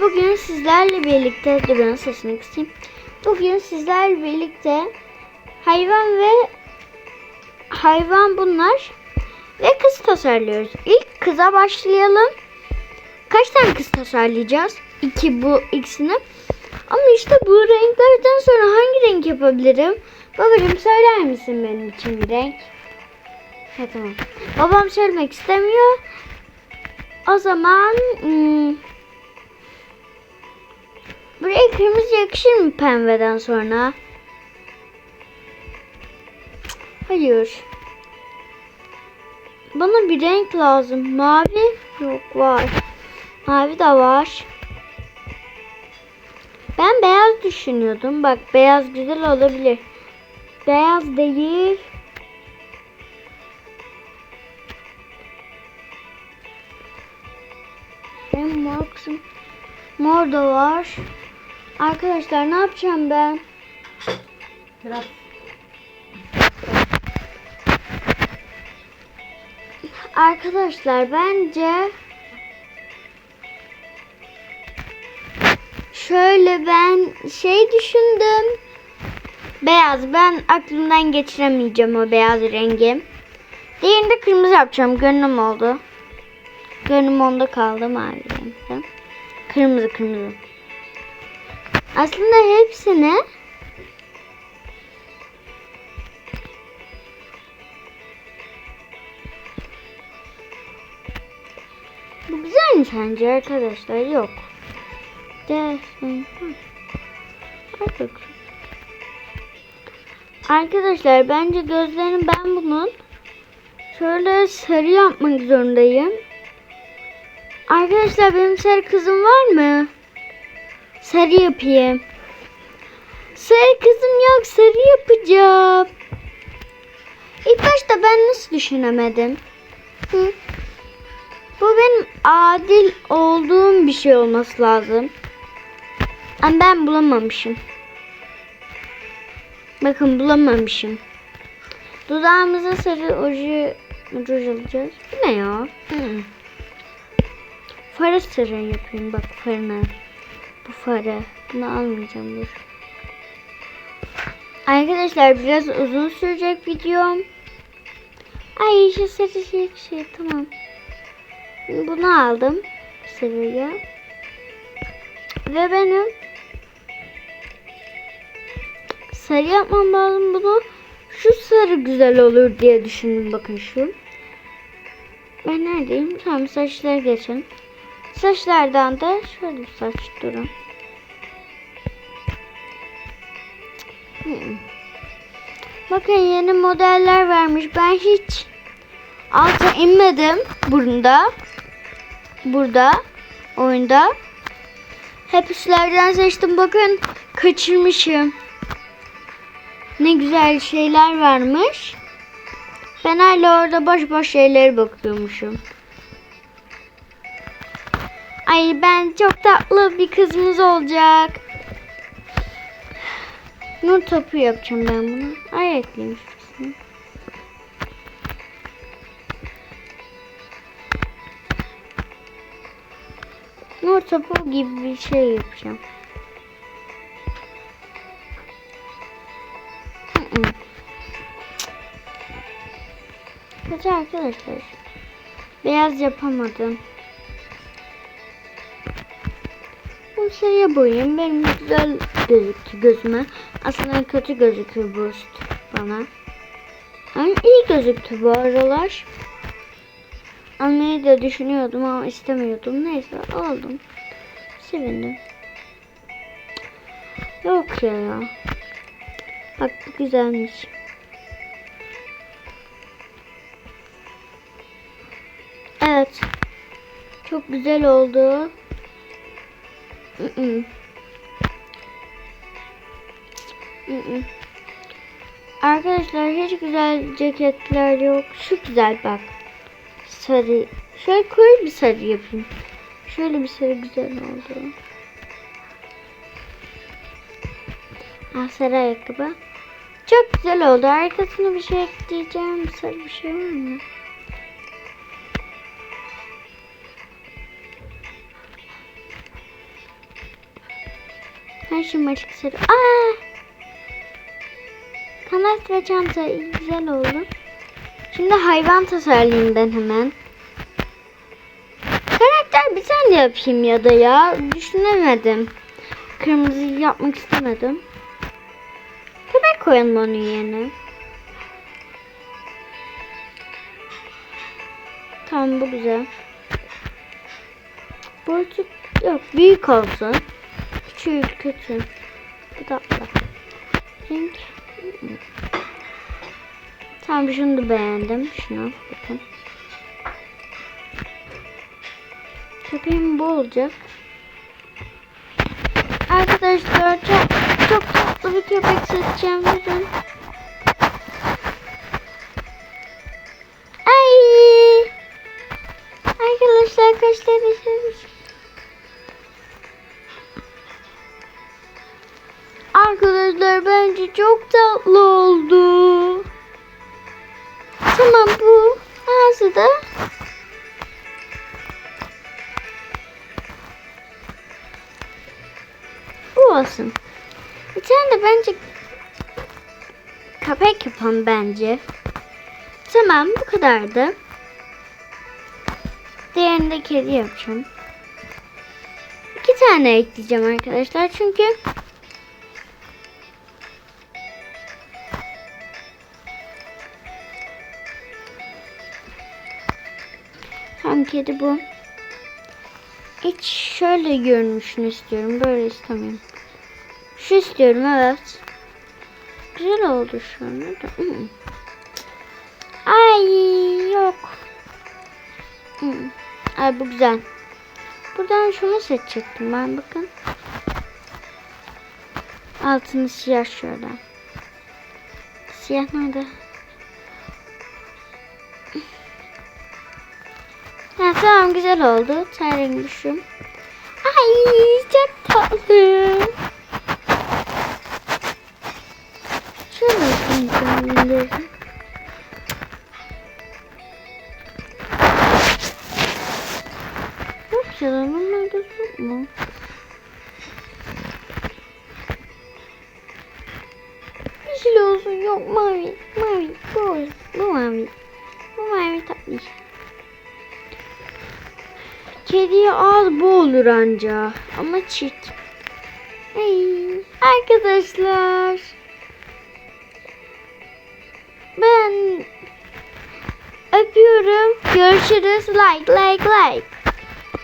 Bugün sizlerle birlikte durun sesini kısayım. Bugün sizlerle birlikte hayvan ve hayvan bunlar ve kız tasarlıyoruz. İlk kıza başlayalım. Kaç tane kız tasarlayacağız? İki bu ikisini. Ama işte bu renklerden sonra hangi renk yapabilirim? Babacığım söyler misin benim için bir renk? Ha, tamam. Babam söylemek istemiyor. O zaman hmm, yakışır mı pembeden sonra? Hayır. Bana bir renk lazım. Mavi yok var. Mavi de var. Ben beyaz düşünüyordum. Bak beyaz güzel olabilir. Beyaz değil. Benim mor kısım. Mor da var. Arkadaşlar ne yapacağım ben? Biraz Arkadaşlar bence şöyle ben şey düşündüm. Beyaz ben aklımdan geçiremeyeceğim o beyaz rengi. Diğerinde kırmızı yapacağım. Gönlüm oldu. Gönlüm onda kaldı mavi renkte. Kırmızı kırmızı. Aslında hepsini Bu güzel mi sence arkadaşlar? Yok. Artık. Arkadaşlar bence gözlerini ben bunun şöyle sarı yapmak zorundayım. Arkadaşlar benim sarı kızım var mı? Sarı yapayım. Sarı kızım yok sarı yapacağım. İlk başta ben nasıl düşünemedim? Hı? Bu benim adil olduğum bir şey olması lazım. Ama ben bulamamışım. Bakın bulamamışım. Dudağımıza sarı oje ruj alacağız. Bu ne ya? Hı. Farı sarı yapayım bak farını. Bu farı. Bunu almayacağım dur. Arkadaşlar biraz uzun sürecek videom. Ay şu sarı şey, şey tamam. Bunu aldım. Sarıya. Ve benim sarı yapmam lazım bunu. Şu sarı güzel olur diye düşündüm bakın şu. Ben neredeyim? Tamam saçları geçin. Saçlardan da şöyle saç durun. Hmm. Bakın yeni modeller vermiş. Ben hiç alta inmedim bunda. Burada oyunda. Hep üstlerden seçtim. Bakın kaçırmışım. Ne güzel şeyler varmış. Ben hala orada boş boş şeylere bakıyormuşum. Ay ben çok tatlı bir kızımız olacak. Nur topu yapacağım ben bunu. Ay ekleyeyim. Nur topu gibi bir şey yapacağım. Kötü arkadaşlar. Beyaz yapamadım. Şeye boyayayım. Benim güzel gözüktü gözüme. Aslında kötü gözüküyor bu bana. Ama iyi gözüktü bu aralar. Almayı da düşünüyordum ama istemiyordum. Neyse aldım. Sevindim. Yok ya ya. Bak bu güzelmiş. Evet. Çok güzel oldu. Arkadaşlar hiç güzel ceketler yok. Şu güzel bak. Sarı. Şöyle koyu bir sarı yapayım. Şöyle bir sarı güzel oldu. Ah sarı ayakkabı. Çok güzel oldu. Arkasına bir şey ekleyeceğim. Sarı bir şey var mı? Her şımarık sarı. Aa! Kanat ve çanta güzel oldu. Şimdi hayvan tasarlayayım ben hemen. Karakter bir tane yapayım ya da ya. Düşünemedim. Kırmızıyı yapmak istemedim. Köpek koyalım onun yerine. Tamam bu güzel. Artık yok büyük olsun. Küçük kötü. Bu tatlı. Renk. Tamam şunu da beğendim. Şunu bakın. Köpeğim bu olacak. Arkadaşlar çok çok tatlı bir köpek seçeceğim bugün. Ay! Arkadaşlar kaç tane sevmiş. Arkadaşlar bence çok tatlı oldu. Tamam bu ağzı da bu olsun. Bir tane de bence köpek yapalım bence. Tamam bu kadardı. Diğerini de kedi yapacağım. İki tane ekleyeceğim arkadaşlar çünkü kedi bu. Hiç şöyle görünüşünü istiyorum. Böyle istemiyorum. Şu istiyorum evet. Güzel oldu şu an. Ay yok. Ay bu güzel. Buradan şunu seçecektim ben bakın. Altını siyah şöyle. Siyah nerede? Ha, tamam güzel oldu. Ten rengi şu. Ay çok tatlı. Şöyle yapayım. Yok ya normalde yok mu? Yeşil olsun yok mavi. Mavi bu. Bu mavi. Bu mavi tatlı. Kediye az bu olur anca. Ama çift. Ay, arkadaşlar. Ben öpüyorum. Görüşürüz. Like like like.